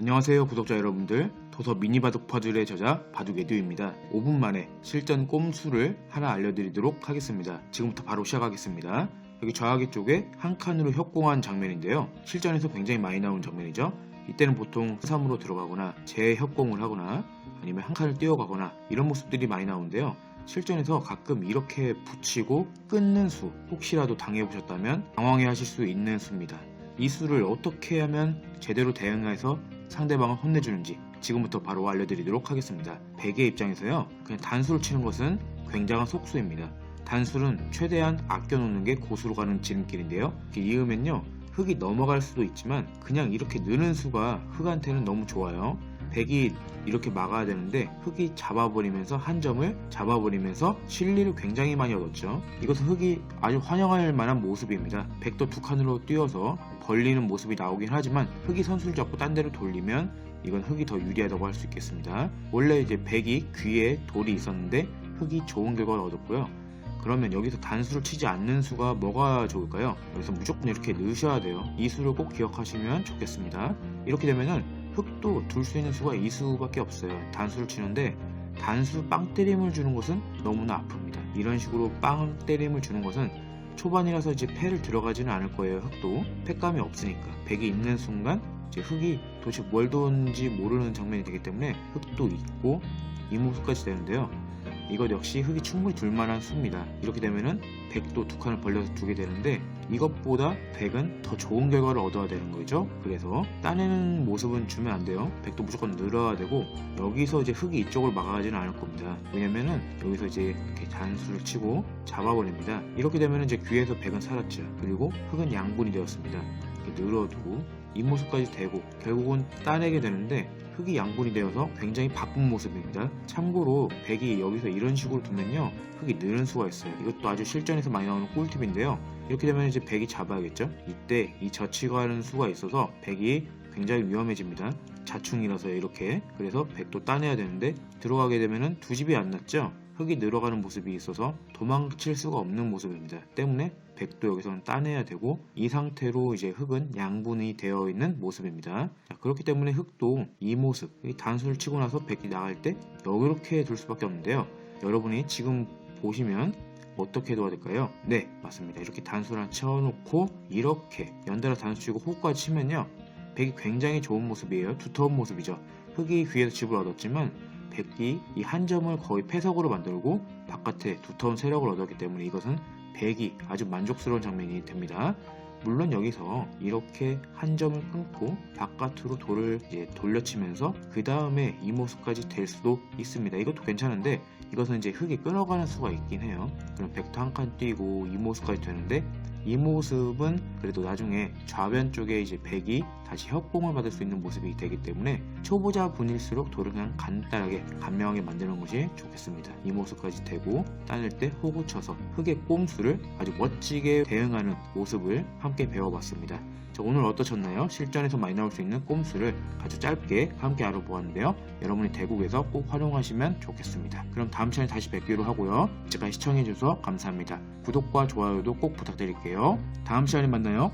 안녕하세요 구독자 여러분들. 도서 미니바둑 퍼즐의 저자 바둑 에듀입니다. 5분 만에 실전 꼼수를 하나 알려드리도록 하겠습니다. 지금부터 바로 시작하겠습니다. 여기 좌하기 쪽에 한 칸으로 협공한 장면인데요. 실전에서 굉장히 많이 나오는 장면이죠. 이때는 보통 3으로 들어가거나 재협공을 하거나 아니면 한 칸을 뛰어가거나 이런 모습들이 많이 나오는데요. 실전에서 가끔 이렇게 붙이고 끊는 수 혹시라도 당해보셨다면 당황해 하실 수 있는 수입니다. 이 수를 어떻게 하면 제대로 대응해서 상대방을 혼내주는지 지금부터 바로 알려드리도록 하겠습니다. 백의 입장에서요, 그냥 단수를 치는 것은 굉장한 속수입니다. 단수는 최대한 아껴놓는 게 고수로 가는 지름길인데요. 이으면요, 흙이 넘어갈 수도 있지만 그냥 이렇게 느는 수가 흙한테는 너무 좋아요. 백이 이렇게 막아야 되는데 흙이 잡아버리면서 한 점을 잡아버리면서 실리를 굉장히 많이 얻었죠. 이것은 흙이 아주 환영할 만한 모습입니다. 백도 두 칸으로 뛰어서 벌리는 모습이 나오긴 하지만 흙이 선수를 잡고 딴 데로 돌리면 이건 흙이 더 유리하다고 할 수 있겠습니다. 원래 이제 백이 귀에 돌이 있었는데 흙이 좋은 결과를 얻었고요. 그러면 여기서 단수를 치지 않는 수가 뭐가 좋을까요? 여기서 무조건 이렇게 넣으셔야 돼요. 이 수를 꼭 기억하시면 좋겠습니다. 이렇게 되면은 흙도 둘 수 있는 수가 이 수밖에 없어요. 단수를 치는데 단수 빵 때림을 주는 것은 너무나 아픕니다. 이런 식으로 빵 때림을 주는 것은 초반이라서 이제 패를 들어가지는 않을 거예요. 흙도 패감이 없으니까 백이 있는 순간 이제 흙이 도대체 뭘 도는지 모르는 장면이 되기 때문에 흙도 있고 이 모습까지 되는데요. 이것 역시 흙이 충분히 둘만한 수입니다. 이렇게 되면은 백도 두 칸을 벌려서 두게 되는데 이것보다 백은 더 좋은 결과를 얻어야 되는 거죠. 그래서 따내는 모습은 주면 안 돼요. 백도 무조건 늘어야 되고 여기서 이제 흙이 이쪽을 막아가지는 않을 겁니다. 왜냐면은 여기서 이제 이렇게 단수를 치고 잡아버립니다. 이렇게 되면은 이제 귀에서 백은 살았죠. 그리고 흙은 양분이 되었습니다. 이렇게 늘어두고 이 모습까지 되고 결국은 따내게 되는데 흙이 양분이 되어서 굉장히 바쁜 모습입니다. 참고로 백이 여기서 이런 식으로 두면요 흙이 느는 수가 있어요. 이것도 아주 실전에서 많이 나오는 꿀팁인데요. 이렇게 되면 이제 백이 잡아야겠죠. 이때 이 젖히가는 수가 있어서 백이 굉장히 위험해집니다. 자충이라서 이렇게 그래서 백도 따내야 되는데 들어가게 되면은 두 집이 안 났죠. 흙이 늘어가는 모습이 있어서 도망칠 수가 없는 모습입니다. 때문에 백도 여기서는 따내야 되고 이 상태로 이제 흙은 양분이 되어 있는 모습입니다. 자, 그렇기 때문에 흙도 이 모습, 이 단수를 치고 나서 백이 나갈 때 이렇게 둘 수밖에 없는데요. 여러분이 지금 보시면 어떻게 도와야 될까요? 네, 맞습니다. 이렇게 단수를 쳐놓고 이렇게 연달아 단수 치고 호까지 치면요. 백이 굉장히 좋은 모습이에요. 두터운 모습이죠. 흙이 귀에서 집을 얻었지만 백이 이 한 점을 거의 패석으로 만들고 바깥에 두터운 세력을 얻었기 때문에 이것은 백이 아주 만족스러운 장면이 됩니다. 물론 여기서 이렇게 한 점을 끊고 바깥으로 돌을 이제 돌려치면서 그 다음에 이 모습까지 될 수도 있습니다. 이것도 괜찮은데 이것은 이제 흙이 끊어가는 수가 있긴 해요. 그럼 백도 한 칸 뛰고 이 모습까지 되는데 이 모습은 그래도 나중에 좌변 쪽에 이제 백이 다시 협공을 받을 수 있는 모습이 되기 때문에 초보자 분일수록 돌을 그냥 간단하게 간명하게 만드는 것이 좋겠습니다. 이 모습까지 되고 따낼 때 호구 쳐서 흙의 꼼수를 아주 멋지게 대응하는 모습을 함께 배워봤습니다. 자, 오늘 어떠셨나요? 실전에서 많이 나올 수 있는 꼼수를 아주 짧게 함께 알아보았는데요. 여러분이 대국에서 꼭 활용하시면 좋겠습니다. 그럼 다음 시간에 다시 뵙기로 하고요. 이제까지 시청해주셔서 감사합니다. 구독과 좋아요도 꼭 부탁드릴게요. 다음 시간에 만나요.